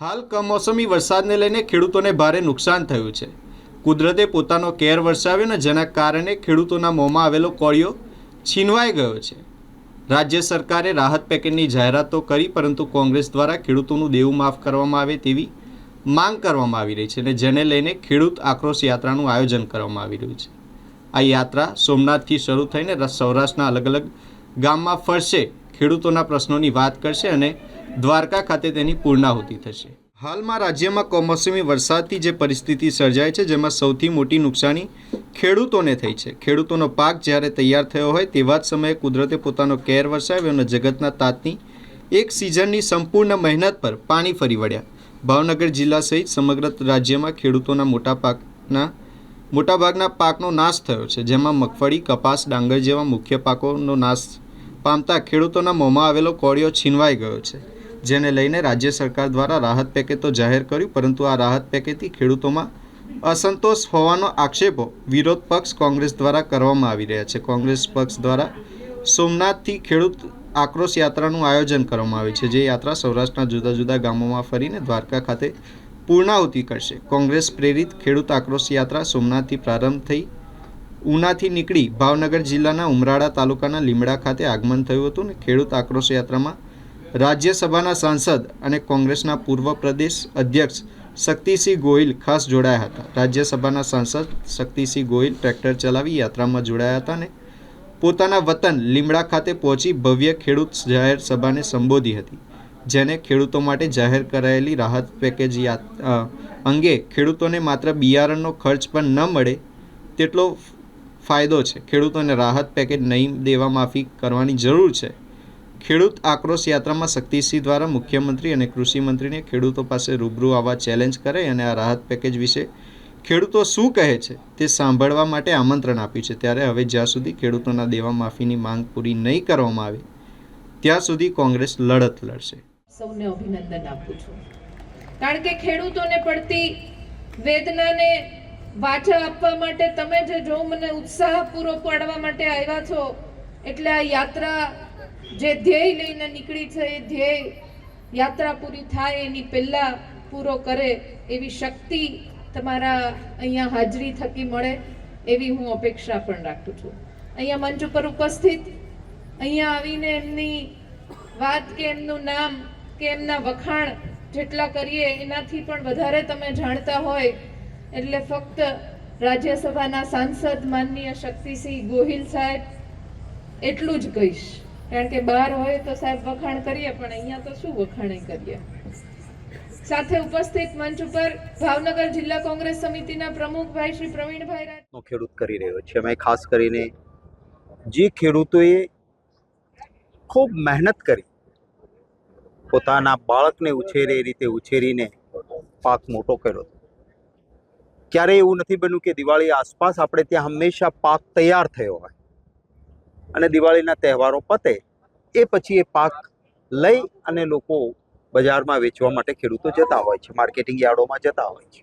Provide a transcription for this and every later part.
હાલ કમોસમી વરસાદને લઈને ખેડૂતોને ભારે નુકસાન થયું છે. કુદરતે પોતાનો કેર વરસાવ્યો ને જેના કારણે ખેડૂતોના મોંમાં આવેલો કોળિયો છીનવાઈ ગયો છે. રાજ્ય સરકારે રાહત પેકેજની જાહેરાતો કરી, પરંતુ કોંગ્રેસ દ્વારા ખેડૂતોનું દેવું માફ કરવામાં આવે તેવી માંગ કરવામાં આવી રહી છે અને જેને લઈને ખેડૂત આક્રોશ યાત્રાનું આયોજન કરવામાં આવી રહ્યું છે. આ યાત્રા સોમનાથથી શરૂ થઈને સૌરાષ્ટ્રના અલગ અલગ ગામમાં ફરશે. ખેડૂતોના પ્રશ્નોની વાત કરશે અને દ્વારકા ખાતે તેની પૂર્ણાહુતિ થશે. હાલમાં રાજ્યમાં કમોસમી વરસાદથી જે પરિસ્થિતિ સર્જાય છે, જેમાં સૌથી મોટી નુકસાની ખેડૂતોને થઈ છે. ખેડૂતોનો પાક જ્યારે તૈયાર થયો હોય તેવા જ સમયે કુદરતે પોતાનો કેર વરસાવ્યો અને જગતના તાતની એક સિઝનની સંપૂર્ણ મહેનત પર પાણી ફરી વળ્યા. ભાવનગર જિલ્લા સહિત સમગ્ર રાજ્યમાં ખેડૂતોના મોટા પાકના મોટાભાગના પાકનો નાશ થયો છે, જેમાં મગફળી, કપાસ, ડાંગર જેવા મુખ્ય પાકોનો નાશ પામતા ખેડૂતોના મોંમાં આવેલો કોળિયો છીનવાઈ ગયો છે. જેને લઈને રાજ્ય સરકાર દ્વારા રાહત પેકેજ તો જાહેર કર્યું, પરંતુ આ રાહત પેકેજથી ખેડૂતોમાં અસંતોષ હોવાનો આક્ષેપો વિરોધ પક્ષ કોંગ્રેસ દ્વારા કરવામાં આવી રહ્યા છે. કોંગ્રેસ પક્ષ દ્વારા સોમનાથથી ખેડૂત આક્રોશ યાત્રાનું આયોજન કરવામાં આવ્યું છે, જે યાત્રા સૌરાષ્ટ્રના જુદા જુદા ગામોમાં ફરીને દ્વારકા ખાતે પૂર્ણાહુતિ કરશે. કોંગ્રેસ પ્રેરિત ખેડૂત આક્રોશ યાત્રા સોમનાથથી પ્રારંભ થઈ ઉનાથી નીકળી ભાવનગર જિલ્લાના ઉમરાળા તાલુકાના લીમડા ખાતે આગમન થયું હતું ને ખેડૂત આક્રોશ યાત્રામાં રાજ્યસભાના સાંસદ અને કોંગ્રેસના પૂર્વ પ્રદેશ અધ્યક્ષ શક્તિસિંહ ગોહિલ ખાસ જોડાયા હતા. રાજ્યસભાના સાંસદ શક્તિસિંહ ગોહિલ ટ્રેક્ટર ચલાવી યાત્રામાં જોડાયા હતા અને પોતાના વતન લીમડા ખાતે પહોંચી ભવ્ય ખેડૂત જાહેર સભાને સંબોધી હતી, જેને ખેડૂતો માટે જાહેર કરાયેલી રાહત પેકેજ અંગે ખેડૂતોને માત્ર બિયારણનો ખર્ચ પણ ન મળે તેટલો ફાયદો છે. ખેડૂતોને રાહત પેકેજ નહીં દેવા માફી કરવાની જરૂર છે. ખેડૂત આક્રોશ યાત્રામાં શક્તિસિંહ દ્વારા મુખ્યમંત્રી અને કૃષિમંત્રીને ખેડૂતો પાસે રૂબરૂ આવવા ચેલેન્જ કરે અને આ રાહત પેકેજ વિશે ખેડૂતો શું કહે છે તે સાંભળવા માટે આમંત્રણ આપ્યું છે. ત્યારે હવે જ્યાં સુધી ખેડૂતોના દેવા માફીની માંગ પૂરી નહીં કરવામાં આવે, ત્યાં સુધી કોંગ્રેસ લડત લડશે. સૌને અભિનંદન આપું છું. કારણ કે ખેડૂતોને પડતી વેદનાને વાચા આપવા માટે તમે જે જો મને ઉત્સાહ પૂરો પાડવા માટે આવ્યા છો, એટલે આ યાત્રા જે ધ્યેય લઈને નીકળી છે, એ ધ્યેય યાત્રા પૂરી થાય, એની પહેલાં પૂરો કરે, એવી શક્તિ તમારા અહીંયા હાજરી થકી મળે, એવી હું અપેક્ષા પણ રાખું છું. અહીંયા મંચ ઉપર ઉપસ્થિત, અહીંયા આવીને એમની વાત કે એમનું નામ કે એમના વખાણ જેટલા કરીએ, એનાથી પણ વધારે તમે જાણતા હોય. એટલે ફક્ત રાજ્યસભાના સાંસદ માનનીય શક્તિસિંહ ગોહિલ સાહેબ, એટલું જ કહીશ. કારણ કે બહાર હોય તો સાહેબ વખાણ કરીએ, પણ અહીંયા તો શું વખાણે કરીએ? સાથે ઉપસ્થિત મંચ ઉપર ભાવનગર જિલ્લા કોંગ્રેસ સમિતિના પ્રમુખ ભાઈ શ્રી પ્રવીણભાઈ નો ખેડૂત કરી રહ્યો છે. અમે ખાસ કરીને જે ખેડૂતોએ ખૂબ મહેનત કરી, પોતાના બાળકને ઉછેરે એ રીતે ઉછેરીને પાક મોટો કર્યો ક્યારેય એવું નથી બન્યું કે દિવાળી આસપાસ આપણે ત્યાં હંમેશા પાક તૈયાર થયો હોય. અને દિવાળીના તહેવારો પતે, એ પછી એ પાક લઈ અને લોકો બજારમાં વેચવા માટે ખેડૂતો જતા હોય છે, માર્કેટિંગ યાર્ડોમાં જતા હોય છે.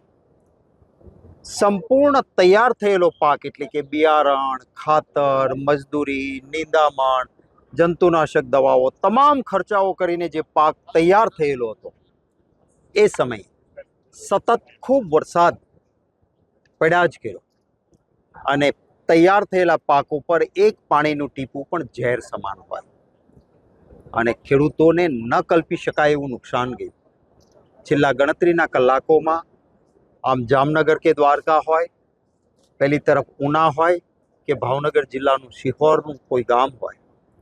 સંપૂર્ણ તૈયાર થયેલો પાક એટલે કે બિયારણ, ખાતર, મજદૂરી, નિંદામણ, જંતુનાશક દવાઓ, તમામ ખર્ચાઓ કરીને જે પાક તૈયાર થયેલો હતો, એ સમયે સતત ખૂબ વરસાદ પડ્યા જ કર્યો. અને તૈયાર થયેલા પાક ઉપર એક પાણીનું ટીપું પણ ઝેર સમાન હોય. અને ખેડૂતોને ન કલ્પી શકાય એવું નુકસાન ગયું. છેલ્લા ગણતરીના કલાકોમાં આમ જામનગર કે દ્વારકા હોય, પહેલી તરફ ઉના હોય કે ભાવનગર જિલ્લાનું શિહોરનું કોઈ ગામ હોય,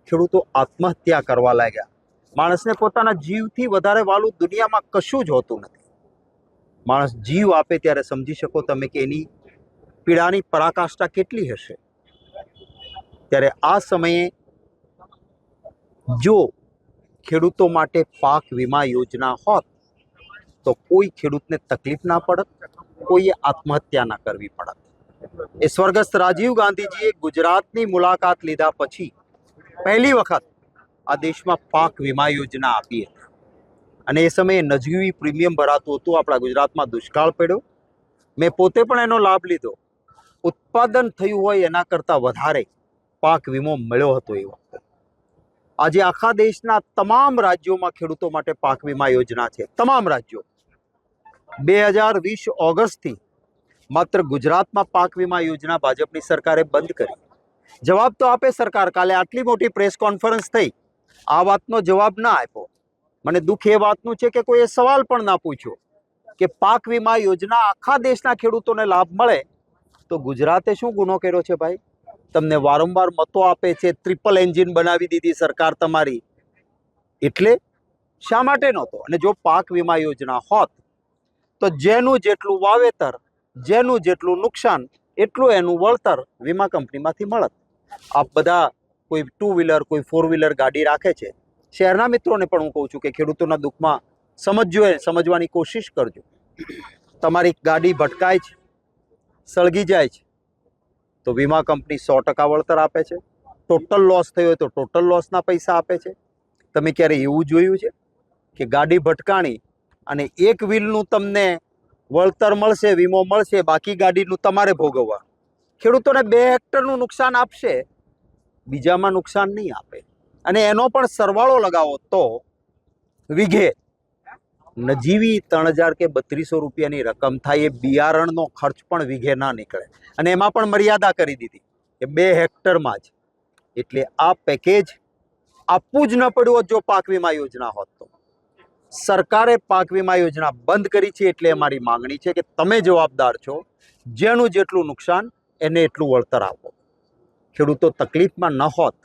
ખેડૂતો આત્મહત્યા કરવા લાગ્યા. માણસને પોતાના જીવથી વધારે વાલું દુનિયામાં કશું જ હોતું નથી. માણસ જીવ આપે ત્યારે સમજી શકો તમે કે એની પીડાની પરાકાષ્ઠા કેટલી હશે? ત્યારે આ સમયે જો ખેડૂતો માટે પાક વીમા યોજના હોત, તો કોઈ ખેડૂતને તકલીફ ના પડત, કોઈએ આત્મહત્યા ના કરવી પડત. એ સ્વર્ગસ્થ રાજીવ ગાંધીજીએ ગુજરાતની મુલાકાત લીધા પછી પહેલી વખત આ દેશમાં પાક વીમા યોજના આપી હતી. અને એ સમયે નજીવી પ્રીમિયમ ભરાતું હતું, આપણા ગુજરાતમાં દુષ્કાળ પડ્યો. મેં પોતે પણ એનો લાભ લીધો. ઉત્પાદન થયું હોય એના કરતાં વધારે પાક વીમો મળ્યો હતો એ વખતે. આજે આખા દેશના તમામ રાજ્યોમાં ખેડૂતો માટે પાક વીમા યોજના છે. તમામ રાજ્યો. બે હજાર વીસ ઓગસ્ટથી માત્ર ગુજરાતમાં પાક વીમા યોજના ભાજપની સરકારે બંધ કરી. જવાબ તો આપે સરકાર. કાલે આટલી મોટી પ્રેસ કોન્ફરન્સ થઈ. આ વાતનો જવાબ ના આપ્યો. મને દુઃખ એ વાતનું છે કે કોઈએ સવાલ પણ ના પૂછ્યો કે પાક વીમા યોજના આખા દેશના ખેડૂતોને લાભ મળે તો ગુજરાતે શું ગુનો કર્યો છે ભાઈ? તમને વારંવાર મતો આપે છે ટ્રિપલ એન્જિન બનાવી દીધી સરકાર તમારી. એટલે શા માટે નહોતો? અને જો પાક વીમા યોજના હોત, તો જેનું જેટલું વાવેતર, જેનું જેટલું નુકસાન, એટલું એનું વળતર વીમા કંપનીમાંથી મળત. આપ બધા કોઈ ટુ વ્હીલર કોઈ ફોર વ્હીલર ગાડી રાખે છે. શહેરના મિત્રોને પણ હું કહું છું કે ખેડૂતોના દુઃખમાં સમજજો એ, સમજવાની કોશિશ કરજો. તમારી ગાડી ભટકાય છે. સળગી જાય છે. તો વીમા કંપની સો ટકા વળતર આપે છે. ટોટલ લોસ થયો હોય તો ટોટલ લોસના પૈસા આપે છે. તમે ક્યારે એવું જોયું છે કે ગાડી ભટકાણી અને એક વ્હીલનું તમને વળતર મળશે, વીમો મળશે, બાકી ગાડીનું તમારે ભોગવવા. ખેડૂતોને બે હેક્ટરનું નુકસાન આપશે, બીજામાં નુકસાન નહીં આપે. અને એનો પણ સરવાળો લગાવો તો વીઘે નજીવી ત્રણ હજાર કે બત્રીસો રૂપિયાની રકમ થાય એ બિયારણનો ખર્ચ પણ વીઘે ના નીકળે. અને એમાં પણ મર્યાદા કરી દીધી કે બે હેક્ટરમાં જ. એટલે આ પેકેજ આપવું જ ન પડ્યું જો પાક વીમા યોજના હોત તો. સરકારે પાક વીમા યોજના બંધ કરી છે એટલે અમારી માંગણી છે કે તમે જવાબદાર છો, જેનું જેટલું નુકસાન એને એટલું વળતર આપો. ખેડૂતો તકલીફમાં ન હોત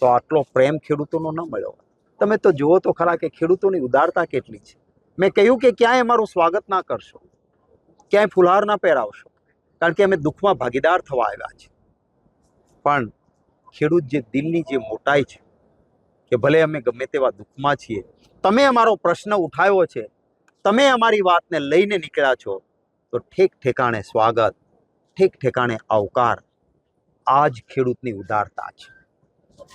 તો આટલો પ્રેમ ખેડૂતોનો ન મળ્યો. તમે તો જુઓ તો ખરા કે ખેડૂતોની ઉદારતા કેટલી છે. મેં કહ્યું કે ક્યાંય અમારું સ્વાગત ના કરશો, ક્યાંય ફુલહાર ના પહેરાવશો, કારણ કે અમે દુઃખમાં ભાગીદાર થવા આવ્યા છે પણ ખેડૂત જે દિલની જે મોટાઈ છે, કે ભલે અમે ગમે તેવા દુઃખમાં છીએ, તમે અમારો પ્રશ્ન ઉઠાવ્યો છે, તમે અમારી વાતને લઈને નીકળ્યા છો, તો ઠેક ઠેકાણે સ્વાગત, ઠેક ઠેકાણે આવકાર, આ જ ખેડૂતની ઉદારતા છે.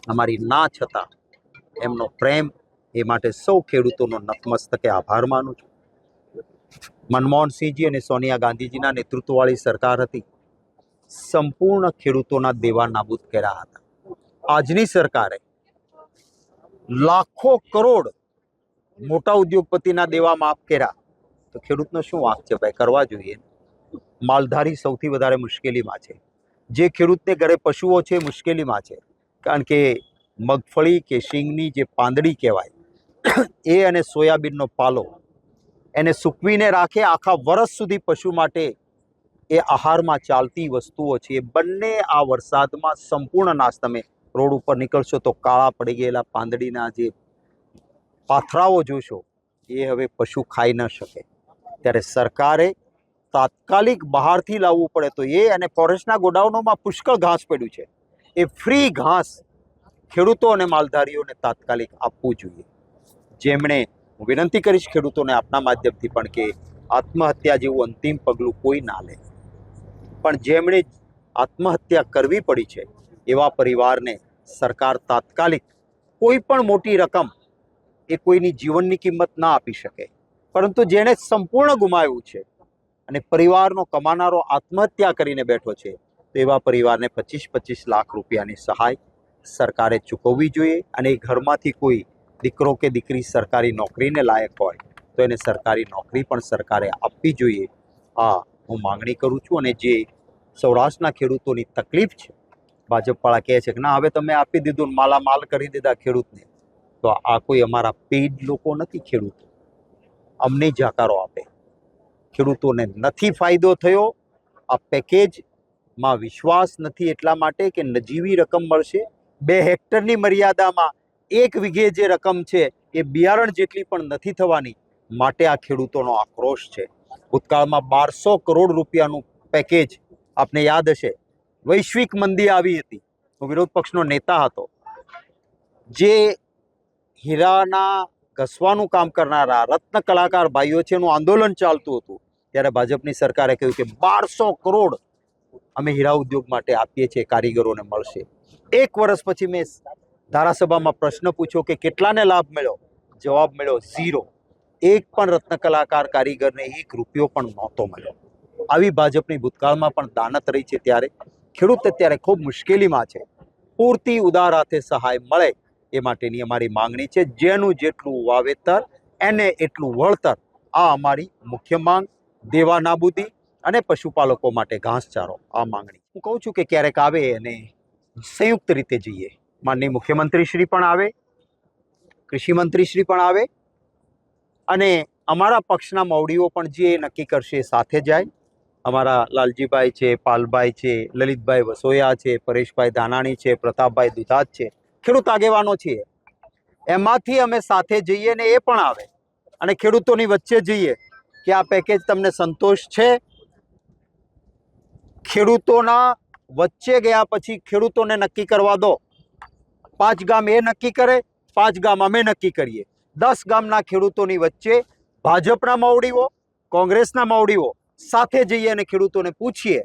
અમારી ના છતાં એમનો પ્રેમ એ માટે સૌ ખેડૂતોનો નતમસ્તકે આભાર માનું છું. મનમોહનસિંહજી અને સોનિયા ગાંધીજીના નેતૃત્વવાળી સરકાર હતી. સંપૂર્ણ ખેડૂતોના દેવા નાબૂદ કર્યા હતા. આજની સરકારે લાખો કરોડ મોટા ઉદ્યોગપતિના દેવા માફ કર્યા. તો ખેડૂતનો શું વાંક છે ભાઈ? કરવા જોઈએ. માલધારી સૌથી વધારે મુશ્કેલીમાં છે. જે ખેડૂતને ઘરે પશુઓ છે, મુશ્કેલીમાં છે. કારણ કે મગફળી કે શીંગની જે પાંદડી કહેવાય, એ અને સોયાબીનનો પાલો એને સૂકવીને રાખે. આખા વર્ષ સુધી પશુ માટે એ આહારમાં ચાલતી વસ્તુઓ છે. એ બંને આ વરસાદમાં સંપૂર્ણ નાશ તમે રોડ ઉપર નીકળશો તો કાળા પડી ગયેલા પાંદડીના જે પાથરાઓ જોશો, એ હવે પશુ ખાઈ ન શકે. ત્યારે સરકારે તાત્કાલિક બહારથી લાવવું પડે તો એ અને ફોરેસ્ટના ગોડાઉનોમાં પુષ્કળ ઘાસ પડ્યું છે. એ ફ્રી ઘાસ ખેડૂતો અને માલધારીઓને તાત્કાલિક આપવું જોઈએ. જેમણે હું વિનંતી કરીશ ખેડૂતોને આપના માધ્યમથી પણ કે આત્મહત્યા જેવું અંતિમ પગલું કોઈ ના લે. પણ જેમણે આત્મહત્યા કરવી પડી છે, એવા પરિવારને સરકાર તાત્કાલિક કોઈ પણ મોટી રકમ એ કોઈની જીવનની કિંમત ના આપી શકે. પરંતુ જેણે સંપૂર્ણ ગુમાવ્યું છે અને પરિવારનો કમાનારો આત્મહત્યા કરીને બેઠો છે, તો એવા પરિવારને પચીસ પચીસ લાખ રૂપિયાની સહાય સરકારે ચૂકવવી જોઈએ અને એ ઘરમાંથી કોઈ દીકરો કે દીકરી સરકારી નોકરીને લાયક હોય, તો એને સરકારી નોકરી પણ સરકારે આપવી જોઈએ. આ હું માંગણી કરું છું અને જે સૌરાષ્ટ્રના ખેડૂતોની તકલીફ છે, ભાજપવાળા કહે છે કે, ના, હવે તમે આપી દીધું માલામાલ કરી દીધા ખેડૂતને. તો આ કોઈ અમારા પેઇડ લોકો નથી ખેડૂતો. અમને જાકારો આપે. ખેડૂતોને નથી ફાયદો થયો. આ પેકેજમાં વિશ્વાસ નથી એટલા માટે કે નજીવી રકમ મળશે. બે હેક્ટરની મર્યાદામાં એક વીઘે જે રકમ છે એ બિયારણ જેટલી પણ નથી થવાની, માટે આ ખેડૂતોનો આક્રોશ છે. ભૂતકાળમાં બારસો કરોડ રૂપિયાનું પેકેજ આપને યાદ હશે. વૈશ્વિક મંદી આવી હતી. હું વિરોધ પક્ષનો નેતા હતો. જે હીરાના ઘસવાનું કામ કરનારા રત્ન કલાકાર ભાઈઓ છે એનું આંદોલન ચાલતું હતું. ત્યારે ભાજપની સરકારે કહ્યું કે બારસો કરોડ અમે હીરા ઉદ્યોગ માટે આપીએ છીએ, કારીગરોને મળશે. એક વર્ષ પછી મેં ધારાસભામાં પ્રશ્ન પૂછ્યો કે કેટલાને લાભ મળ્યો? જવાબ મળ્યો ઝીરો. એક પણ રત્ન કલાકાર કારીગરને એક રૂપિયો પણ નહોતો મળ્યો. આવી ભાજપની ભૂતકાળમાં પણ દાનત રહી છે ત્યારે. ખેડૂત અત્યારે ખૂબ મુશ્કેલીમાં છે. પૂરતી ઉદાર હાથે સહાય મળે એ માટેની અમારી માંગણી છે. જેનું જેટલું વાવેતર, એને એટલું વળતર. આ અમારી મુખ્ય માંગ. દેવા નાબૂદી અને પશુપાલકો માટે ઘાસચારો. આ માંગણી. હું કહું છું કે ક્યારેક આવે અને સંયુક્ત રીતે જઈએ. માનનીય મુખ્યમંત્રી શ્રી પણ આવે, કૃષિમંત્રીશ્રી શ્રી પણ આવે અને અમારા પક્ષના મવડીઓ પણ જે નક્કી કરશે સાથે જાય. અમારા લાલજીભાઈ છે, પાલભાઈ છે, લલિતભાઈ વસોયા છે, પરેશભાઈ દાનાણી છે, પ્રતાપભાઈ દુધાત છે, ખેડૂત આગેવાનો છીએ. એમાંથી અમે સાથે જઈએ ને એ પણ આવે અને ખેડૂતોની વચ્ચે જઈએ કે આ પેકેજ તમને સંતોષ છે. ખેડૂતોના વચ્ચે ગયા પછી ખેડૂતોને નક્કી કરવા દો. પાંચ ગામ એ નક્કી કરે, પાંચ ગામ અમે નક્કી કરીએ. દસ ગામના ખેડૂતોની વચ્ચે ભાજપના માવડીઓ, કોંગ્રેસના માવડીઓ સાથે જઈએ અને ખેડૂતોને પૂછીએ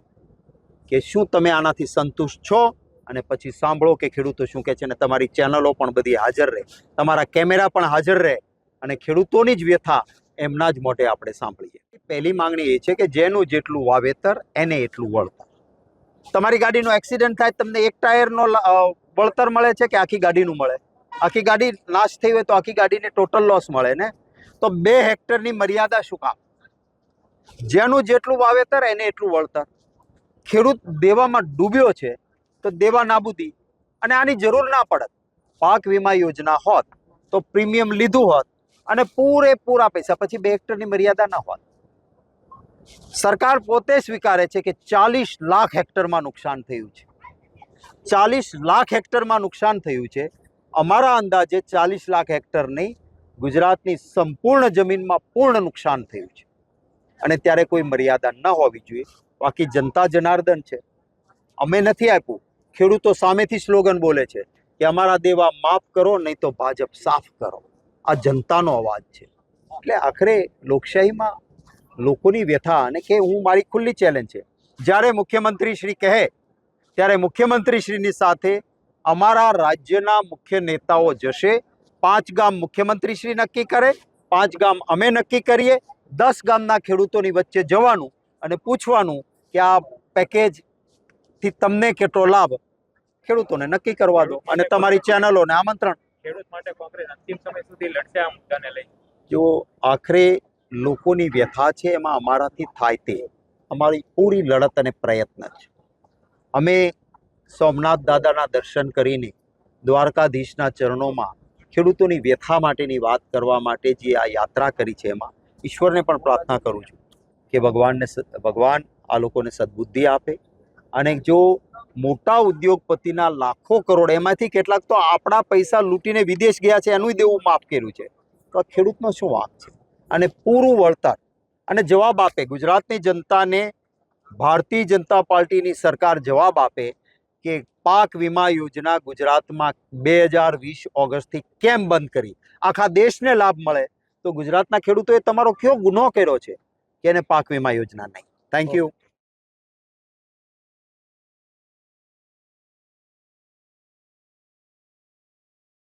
કે શું તમે આનાથી સંતુષ્ટ છો? અને પછી સાંભળો કે ખેડૂતો શું કહે છે અને તમારી ચેનલો પણ બધી હાજર રહે. તમારા કેમેરા પણ હાજર રહે અને ખેડૂતોની જ વ્યથા એમના જ મોઢે આપણે સાંભળીએ. પહેલી માંગણી એ છે કે જેનું જેટલું વાવેતર, એને એટલું વળતર. તમારી ગાડીનો એક્સિડન્ટ થાય તમને એક ટાયરનો વળતર મળે છે કે આખી ગાડીનું મળે? આખી ગાડી નાશ થઈ હોય તો આખી ગાડીને ટોટલ લોસ મળે, ને? તો બે હેક્ટરની મર્યાદા શું કામ? જેનું જેટલું વાવેતર, એને એટલું વળતર. ખેડૂત દેવામાં ડૂબ્યો છે તો દેવા નાબૂદી. અને આની જરૂર ના પડત પાક વીમા યોજના હોત તો પ્રીમિયમ લીધું હોત અને પૂરેપૂરા પૈસા, પછી બે હેક્ટરની મર્યાદા ન હોત. સરકાર પોતે સ્વીકારે છે કે ચાલીસ લાખ હેક્ટરમાં નુકસાન થયું છે. ચાલીસ લાખ હેક્ટરમાં નુકસાન થયું છે. અમારા અંદાજે ચાલીસ લાખ હેક્ટર નહીં, ગુજરાતની સંપૂર્ણ જમીનમાં પૂર્ણ નુકસાન થયું છે. અને ત્યારે કોઈ મર્યાદા ન હોવી જોઈએ. બાકી જનતા જનાર્દન છે. અમે નથી આપ્યું. ખેડૂતો સામેથી સ્લોગન બોલે છે કે અમારા દેવા માફ કરો, નહીં તો ભાજપ સાફ કરો. આ જનતાનો અવાજ છે. એટલે આખરે લોકશાહીમાં લોકોની વ્યથા અને કે હું મારી ખુલ્લી ચેલેન્જ છે. જ્યારે મુખ્યમંત્રી શ્રી કહે ત્યારે મુખ્યમંત્રી શ્રીની સાથે અમારા રાજ્યના મુખ્ય નેતાઓ જશે. પાંચ ગામ મુખ્યમંત્રી શ્રી નક્કી કરે પાંચ ગામ અમે નક્કી કરીએ દસ ગામના ખેડૂતોની વચ્ચે જવાનું અને પૂછવાનું કે આ પેકેજથી તમને કેટલો લાભ? ખેડૂતોને નક્કી કરવા દો અને તમારી ચેનલોને આમંત્રણ. ખેડૂત માટે કોંગ્રેસ અંતિમ સમય સુધી લડશે આ મુદ્દાને લઈ. જો આખરે લોકોની વ્યથા છે, એમાં અમારાથી થાય તે. અમારી પૂરી લડત અને પ્રયત્ન છે. અમે સોમનાથ દાદાના દર્શન કરીને દ્વારકાધીશના ચરણોમાં ખેડૂતોની વ્યથા માટેની વાત કરવા માટે જે આ યાત્રા કરી છે, એમાં ઈશ્વરને પણ પ્રાર્થના કરું છું કે ભગવાનને ભગવાન આ લોકોને સદબુદ્ધિ આપે અને જો મોટા ઉદ્યોગપતિના લાખો કરોડ, એમાંથી કેટલાક તો આપણા પૈસા લૂંટીને વિદેશ ગયા છે, એનું દેવું માફ કર્યું છે. તો આ ખેડૂતનો શું વાંક છે? અને પૂરું વળતર અને જવાબ આપે. ગુજરાતની જનતાને ભારતીય જનતા પાર્ટીની સરકાર જવાબ આપે કે પાક વીમા યોજના ગુજરાતમાં બે હજાર વીસ ઓગસ્ટથી કેમ બંધ કરી? આખા દેશને લાભ મળે. તો ગુજરાતના ખેડૂતોએ તમારો કયો ગુનો કર્યો છે કે એને પાક વીમા યોજના નહીં? Thank you